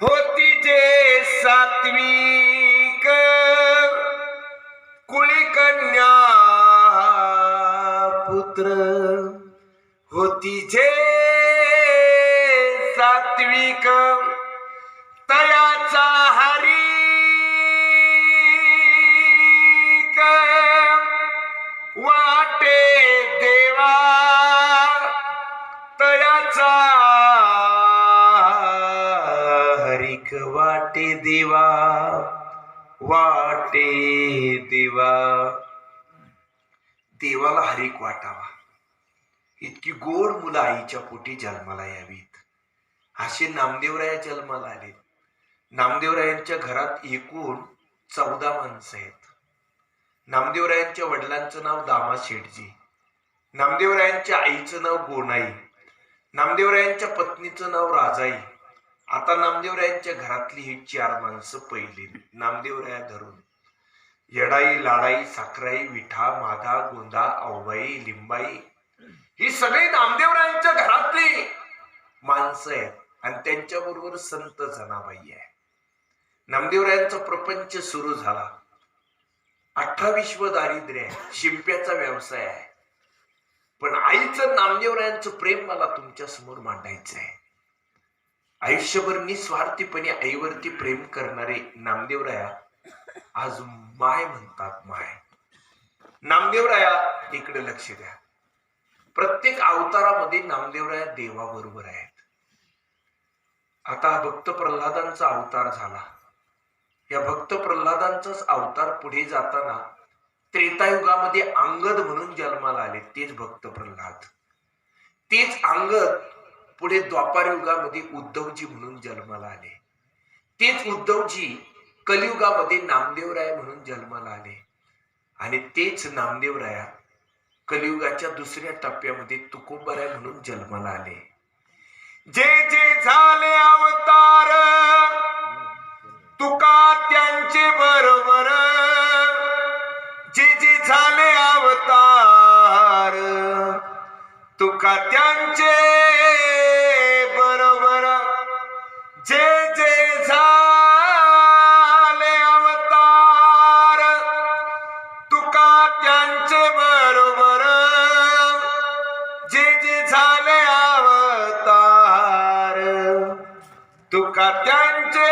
होती जे सात्विक कुळीकन्या पुत्र. होती जे सात्विक तयाचा हरी एक वाटे देवा वाटे देवा. देवाला हरिक वाटावा. इतकी गोड मुलं आईच्या पोटी जन्माला यावीत. असे नामदेवराया जन्माला आले नामदेवरायांच्या घरात एकूण चौदा माणसं आहेत. नामदेवरायांच्या वडिलांचं नाव दामा शेठजी. नामदेवरायांच्या आईचं नाव गोनाई. नामदेवरायांच्या पत्नीचं नाव राजाई. आता नामदेवरायांच्या घरातली ही चार माणसं पहिली. नामदेवराया धरून. येडाई लाडाई साखराई विठा माधा गोंदा औबाई लिंबाई. ही सगळी नामदेवरायांच्या घरातली माणसं आहेत. आणि त्यांच्या बरोबर संत जनाबाई आहे नामदेवरायांचा प्रपंच सुरू झाला. अठरा विश्व दारिद्र्य आहे. शिंप्याचा व्यवसाय आहे. पण आईचं नामदेवरायांचं प्रेम मला तुमच्यासमोर मांडायचं आहे आयुष्यभर निस्वार्थीपणे आईवरती प्रेम करणारे नामदेवराया आज माय म्हणतात माय. नामदेवराया इकडे लक्ष द्या. प्रत्येक अवतारामध्ये नामदेवराया देवाबरोबर आहेत. आता हा भक्त प्रल्हादांचा अवतार झाला. या भक्त प्रल्हादांचाच अवतार पुढे जाताना त्रेतायुगामध्ये अंगद म्हणून जन्माला आले तेच भक्त प्रल्हाद. तेच अंगद पुढे द्वापार युगामध्ये उद्धवजी म्हणून जन्माला आले. तेच उद्धवजी कलियुगामध्ये नामदेवराय म्हणून जन्माला आले. आणि तेच नामदेवराया कलियुगाच्या दुसऱ्या टप्प्यामध्ये तुकोबराय म्हणून जन्माला आले. जे जे झा तुका त्यांचे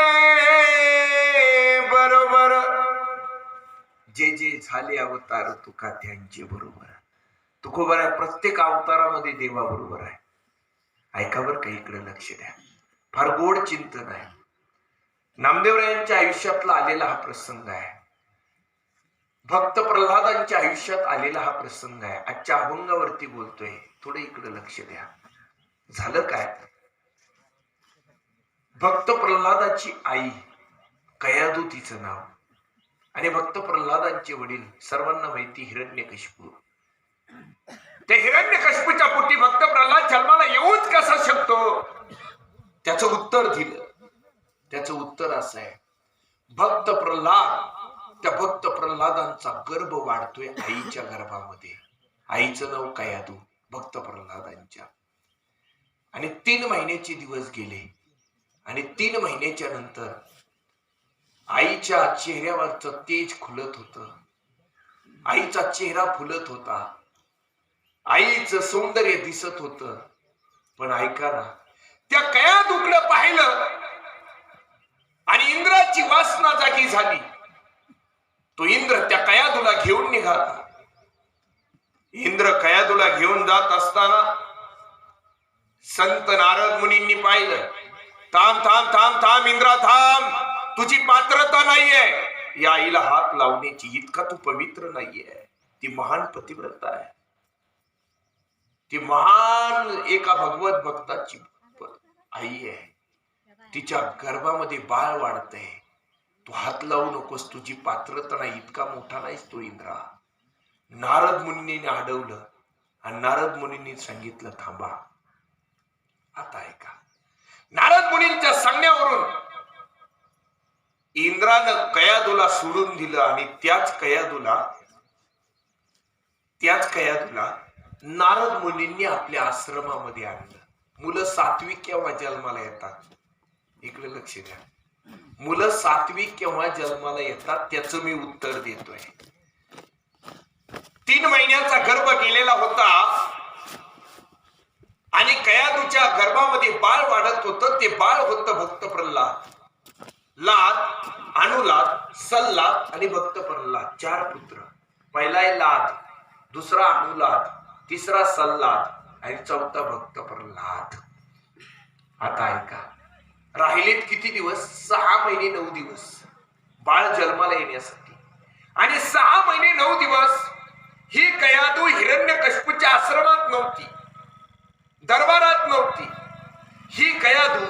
बरोबर. जे जे झाले अवतार तुका त्यांचे बरोबर. तुकोबर प्रत्येक अवतारामध्ये देवा बरोबर आहे. ऐका बर का इकडे लक्ष द्या. फार गोड चिंतन आहे. नामदेवरायांच्या आयुष्यातला आलेला हा प्रसंग आहे. भक्त प्रल्हादांच्या आयुष्यात आलेला हा प्रसंग आहे. आजच्या अभंगावरती बोलतोय. थोडं इकडे लक्ष द्या. झालं काय? भक्त प्रल्हादाची आई कयादू तिचं नाव. आणि भक्त प्रल्हादांचे वडील सर्वांना माहिती हिरण्यकशिपू. त्या हिरण्यकशिपूच्या पोटी भक्त प्रल्हाद जन्माला येऊच कसा शकतो? त्याचं उत्तर दिलं. त्याचं उत्तर असं आहे भक्त प्रल्हाद त्या भक्त प्रल्हादांचा गर्भ वाढतोय आईच्या गर्भामध्ये. आईचं नाव कयादू भक्त प्रल्हादांच्या. आणि तीन महिन्याचे दिवस गेले. आणि तीन महिन्याच्या नंतर आईच्या चेहऱ्यावरचं तेज खुलत होत. आईचा चेहरा फुलत होता. आईचं सौंदर्य दिसत होत. पण ऐका ना त्या कया दुकडं पाहिलं आणि इंद्राची वासना जागी झाली. तो इंद्र त्या कयादूला घेऊन निघाला. इंद्र कयादूला घेऊन जात असताना संत नारद मुनींनी पाहिलं. थांब थांब थांब थांब इंद्रा थांब. तुझी पात्रता नाहीये. या आईला हात लावण्याची इतका तू पवित्र नाहीये. ती महान पतिव्रता आहे. ती महान एका भगवत भक्ताची आई आहे. तिच्या गर्भामध्ये बाळ वाढतंय. तू हात लावू नकोस तुझी पात्रता नाही. इतका मोठा नाहीस तो इंद्रा. नारद मुनीने अडवलं आणि नारद मुनींनी सांगितलं थांबा आता ऐका नारद सांगण्यावरून इंद्रानं कयादूला सोडून दिलं आणि त्याच कयादूला त्याच कयादूला नारद मुनींनी आपल्या आश्रमामध्ये आणलं. मुलं सात्विक केव्हा जन्माला येतात? इकडे लक्ष द्या. मुलं सात्विक केव्हा जन्माला येतात त्याचं मी उत्तर देतोय. तीन महिन्याचा गर्भ गेलेला होता. आणि कयादूच्या गर्भामध्ये बाळ वाढत होतं ते बाळ होतं भक्त प्रल्हाद. लाद अनुलाद सल्लाद आणि भक्त प्रल्हाद चार पुत्र. पहिला आहे लाद दुसरा अनुलाद तिसरा सल्लाद आणि चौथा भक्त प्रल्हाद. आता ऐका. राहिलेत किती दिवस? सहा महिने नऊ दिवस. बाळ जन्माला येण्यासाठी. आणि सहा महिने नऊ दिवस ही कयादू हिरण्य कशपूच्या आश्रमात नव्हती. दरबारात नव्हती. ही कयादू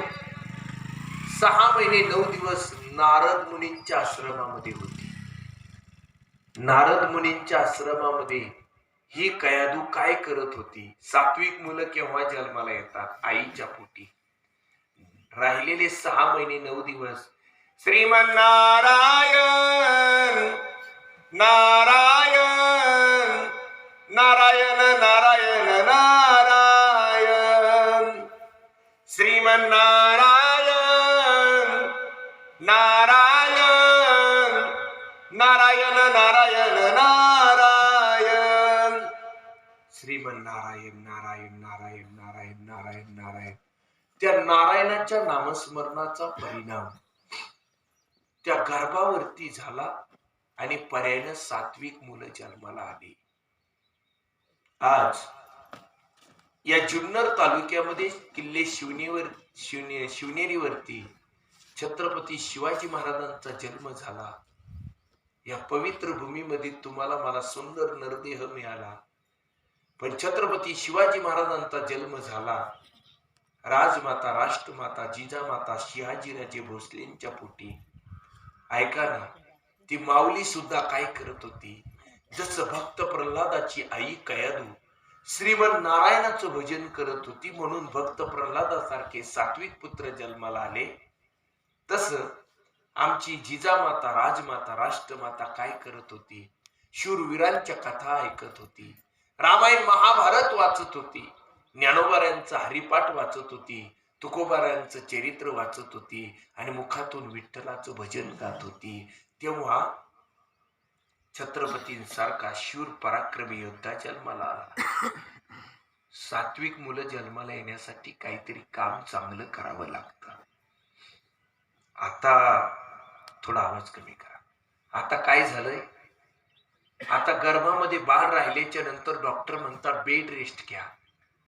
सहा महिने नऊ दिवस नारद मुनींच्या आश्रमामध्ये होती. नारद मुनींच्या आश्रमामध्ये ही कयादू काय करत होती? सात्विक मुलं केव्हा जन्माला येतात? आईच्या पोटी. राहिलेले सहा महिने नऊ दिवस. श्रीमन नारायण नारायण नारायण नारायण नारायण. श्रीमन नारायण नारायण नारायण नारायण. नारायण श्रीमन नारायण नारायण नारायण नारायण नारायण नारायण. त्या नारायणाच्या नामस्मरणाचा परिणाम त्या गर्भावरती झाला आणि पर्यायनं सात्विक मुलं जन्माला आली. आज या जुन्नर तालुक्यामध्ये किल्ले शिवनेवर शिवने शिवनेरीवरती छत्रपती शिवाजी महाराजांचा जन्म झाला. या पवित्र भूमीमध्ये तुम्हाला मला सुंदर नरदेह मिळाला. पण छत्रपती शिवाजी महाराजांचा जन्म झाला. राजमाता राष्ट्रमाता जिजामाता शहाजीराजे भोसलेंच्या पोटी. ऐका ना ती माऊली सुद्धा काय करत होती? जसं भक्त प्रल्हादाची आई कयादू श्रीमद नारायणाचं भजन करत होती म्हणून भक्त प्रल्हादासारखे सात्विक पुत्र जन्माला आले. तस आमची जिजामाता राजमाता राष्ट्रमाता काय करत होती? शूरवीरांच्या कथा ऐकत होती. रामायण महाभारत वाचत होती. ज्ञानोबाऱ्यांचा हरिपाठ वाचत होती. तुकोबाऱ्यांचं चरित्र वाचत होती. आणि मुखातून विठ्ठलाचं भजन गात होती. तेव्हा छत्रपतींसारखा शूर पराक्रमी योद्धा जन्माला आला. सात्विक मुलं जन्माला येण्यासाठी काहीतरी काम चांगलं करावं लागतं. आता थोडा आवाज कमी करा. आता काय झालंय? आता गर्भामध्ये बाळ राहिल्याच्या नंतर डॉक्टर म्हणतात बेड रेस्ट घ्या.